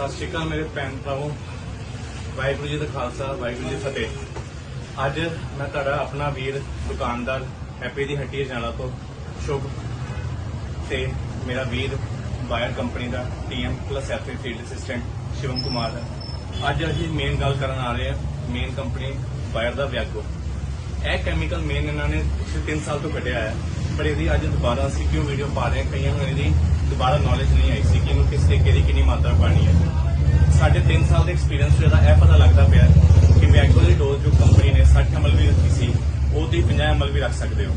ਸਤਿ ਸ਼੍ਰੀ ਅਕਾਲ ਮੇਰੇ ਭੈਣ ਭਰਾਵੋ। ਵਾਹਿਗੁਰੂ ਜੀ ਦਾ ਖਾਲਸਾ, ਵਾਹਿਗੁਰੂ ਜੀ ਫਤਿਹ। ਅੱਜ ਮੈਂ ਤੁਹਾਡਾ ਆਪਣਾ ਵੀਰ, ਦੁਕਾਨਦਾਰ, ਹੈਪੀ ਦੀ ਹੱਟੀ ਜਾਣਾ ਤੋਂ, ਸ਼ੁਭ। ਤੇ ਮੇਰਾ ਵੀਰ, ਬਾਇਰ ਕੰਪਨੀ ਦਾ TM plus FA field assistant, Shivam Kumar. ਹੈ ਅੱਜ ਅਸੀਂ ਮੇਨ ਗੱਲ ਕਰਨ ਆ ਰਹੇ ਹਾਂ ਮੇਨ ਕੰਪਨੀ ਬਾਇਰ ਦਾ ਵਿਆਗੋ। ਇਹ ਕੈਮੀਕਲ ਮੇਨ ਇਹਨਾਂ ਨੇ ਪਿਛਲੇ 3 ਸਾਲ ਤੋਂ ਕੱਢਿਆ ਹੈ, ਪਰ ਇਹਦੀ ਅੱਜ ਦੁਬਾਰਾ ਅਸੀਂ ਕਿਉਂ ਵੀਡੀਓ ਪਾ ਰਹੇ ਹਾਂ? ਕਈਆਂ ਨੂੰ ਇਹਦੀ ਦੁਬਾਰਾ ਨੌਲੇਜ ਨਹੀਂ ਆਈ ਸੀ ਕਿ ਇਹਨੂੰ ਕਿਸ ਤਰੀਕੇ ਦੀ ਕਿੰਨੀ ਮਾਤਰਾ ਪਾਣੀ ਹੈ। ਸਾਲ ਦੇ ਐਕਸਪੀਰੀਅੰਸ ਤੋਂ ਇਹਦਾ ਇਹ ਪਤਾ ਲੱਗਦਾ ਪਿਆ ਕਿ ਵਿਆਗੋ ਦੀ ਡੋਜ਼ ਜੋ ਕੰਪਨੀ ਨੇ 60 ml ਵੀ ਰੱਖੀ ਸੀ, ਉਹਦੀ 50 ml ਵੀ ਰੱਖ ਸਕਦੇ ਹੋ।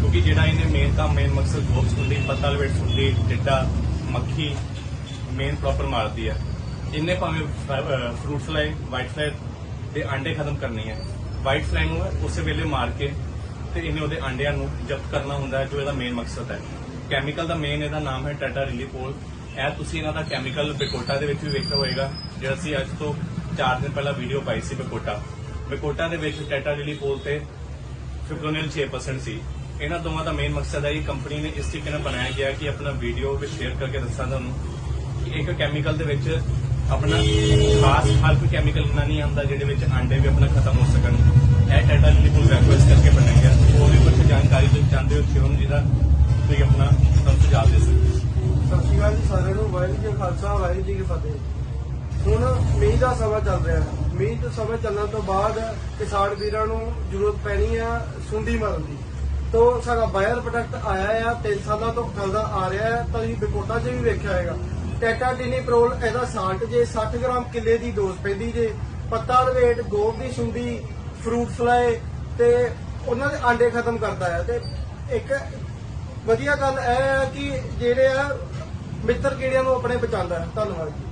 ਕਿਉਂਕਿ ਜਿਹੜਾ ਇਹਨੇ ਮੇਨ ਕੰਮ ਮੇਨ ਮਕਸਦ ਗੋਬਸ ਹੁੰਦੀ ਪੱਤਾ ਲਵੇਟ ਹੁੰਦੀ ਡਿੱਡਾ, ਮੱਖੀ ਮੇਨ ਪ੍ਰੋਪਰ ਮਾਰਦੀ ਹੈ। ਇਹਨੇ ਭਾਵੇਂ ਫਰੂਟ ਫਲਾਈ ਵਾਈਟ ਫਲਾਈ ਤੇ ਅੰਡੇ ਖਤਮ ਕਰਨੀ ਹੈ। ਵਾਈਟ ਫਲਾਈ ਨੂੰ ਉਸੇ ਵੇਲੇ ਮਾਰ ਕੇ ਤੇ ਇਹਨੇ ਉਹਦੇ ਅੰਡਿਆਂ ਨੂੰ ਜ਼ਬਤ ਕਰਨਾ ਹੁੰਦਾ ਹੈ, ਜੋ ਇਹਦਾ ਮੇਨ ਮਕਸਦ ਹੈ। ਕੈਮੀਕਲ ਦਾ ਮੇਨ ਇਹਦਾ ਨਾਮ ਹੈ ਟਾਟਾ ਰਿਲੀਪੋਲ ਇਹ ਤੁਸੀਂ ਇਹਨਾਂ ਦਾ ਕੈਮੀਕਲ ਬਿਕੋਟਾ ਦੇ ਵਿੱਚ ਵੀ ਵੇਖਿਆ ਹੋਵੇਗਾ, ਜਿਹੜਾ ਅਸੀਂ ਅੱਜ ਤੋਂ 4 ਦਿਨ ਪਹਿਲਾਂ ਵੀਡੀਓ ਪਾਈ ਸੀ ਬਿਕੋਟਾ। ਬਿਕੋਟਾ ਦੇ ਵਿੱਚ ਟਾਟਾ ਰਿਲੀਪੋਲ ਤੇ ਫਿਬਰੋਨਿਲ 6% ਸੀ। ਇਹਨਾਂ ਦੋਵਾਂ ਦਾ ਮੇਨ ਮਕਸਦ ਹੈ ਕਿ ਕੰਪਨੀ ਨੇ ਇਸ ਤਰੀਕੇ ਨਾਲ ਬਣਾਇਆ ਗਿਆ ਕਿ ਆਪਣਾ ਵੀਡੀਓ ਵਿੱਚ ਸ਼ੇਅਰ ਕਰਕੇ ਦੱਸਾਂ ਤੁਹਾਨੂੰ ਕਿ ਇੱਕ ਕੈਮੀਕਲ ਦੇ ਵਿੱਚ ਆਪਣਾ ਖਾਸ ਹਰ ਕੋਈ ਕੈਮੀਕਲ ਇੰਨਾ ਨਹੀਂ ਆਉਂਦਾ ਜਿਹਦੇ ਵਿੱਚ ਆਂਡੇ ਵੀ ਆਪਣਾ ਖਤਮ ਹੋ ਸਕਣ। ਇਹ ਟੈਟਾ ਲਿਪੋਲ ਵੈਕੂਅਸ ਕਰਕੇ ਬਣਾਇਆ ਗਿਆ। ਹੋਰ ਵੀ ਕੁਝ ਜਾਣਕਾਰੀ ਤੁਸੀਂ ਚਾਹੁੰਦੇ ਹੋ ਸ਼ਿਵਮ ਜੀ ਦਾ ਤੁਸੀਂ ਆਪਣਾ ਤੁਹਾਨੂੰ ਸੁਝਾਅ ਦੇ ਸਕਦੇ ਸਾਰਿਆਂ ਨੂੰ ਵਾਹਿਗੁਰੂ ਜੀ ਕਾ ਖਾਲਸਾ, ਵਾਹਿਗੁਰੂ ਜੀ ਕੀ ਫਤਿਹ। ਹੁਣ ਮੀਂਹ ਦਾ ਸਮਾਂ ਚੱਲ ਰਿਹਾ ਹੈ। ਮੀਂਹ ਦਾ ਸਮਾਂ ਚੱਲਣ ਤੋਂ ਬਾਅਦ ਕਿਸਾਨ ਵੀਰਾਂ ਨੂੰ ਜ਼ਰੂਰਤ ਪੈਣੀ ਆ ਸੁੰਡੀ ਮਾਰਨ ਦੀ। ਤੋਂ ਸਾਡਾ ਬਾਇਰ ਪ੍ਰੋਡਕਟ ਆਇਆ ਆ 3 ਸਾਲਾਂ ਤੋਂ ਚੱਲਦਾ ਆ ਰਿਹਾ ਹੈ। ਤੁਸੀਂ ਬਿਕੋਟਾ 'ਚ ਵੀ ਵੇਖਿਆ ਹੋਵੇਗਾ ਟੈਟਾਟੀਨੀਪ੍ਰੋਲ ਇਹਦਾ ਸਾਲਟ ਜੇ 60 ਗ੍ਰਾਮ ਕਿੱਲੇ ਦੀ ਡੋਜ਼ ਪੈਂਦੀ ਜੇ। ਪੱਤਾ ਲਵੇਟ ਗੋਬ ਦੀ ਸੁੰਡੀ ਫਰੂਟ ਫਲਾਈ ਤੇ ਉਹਨਾਂ ਦੇ ਆਂਡੇ ਖਤਮ ਕਰਦਾ ਹੈ ਤੇ ਇੱਕ ਵਧੀਆ ਗੱਲ ਇਹ ਹੈ ਕਿ ਜਿਹੜੇ ਆ ਮਿੱਤਰ ਕੀੜਿਆਂ ਨੂੰ ਆਪਣੇ ਬਚਾਉਂਦਾ ਹੈ? ਧੰਨਵਾਦ ਜੀ।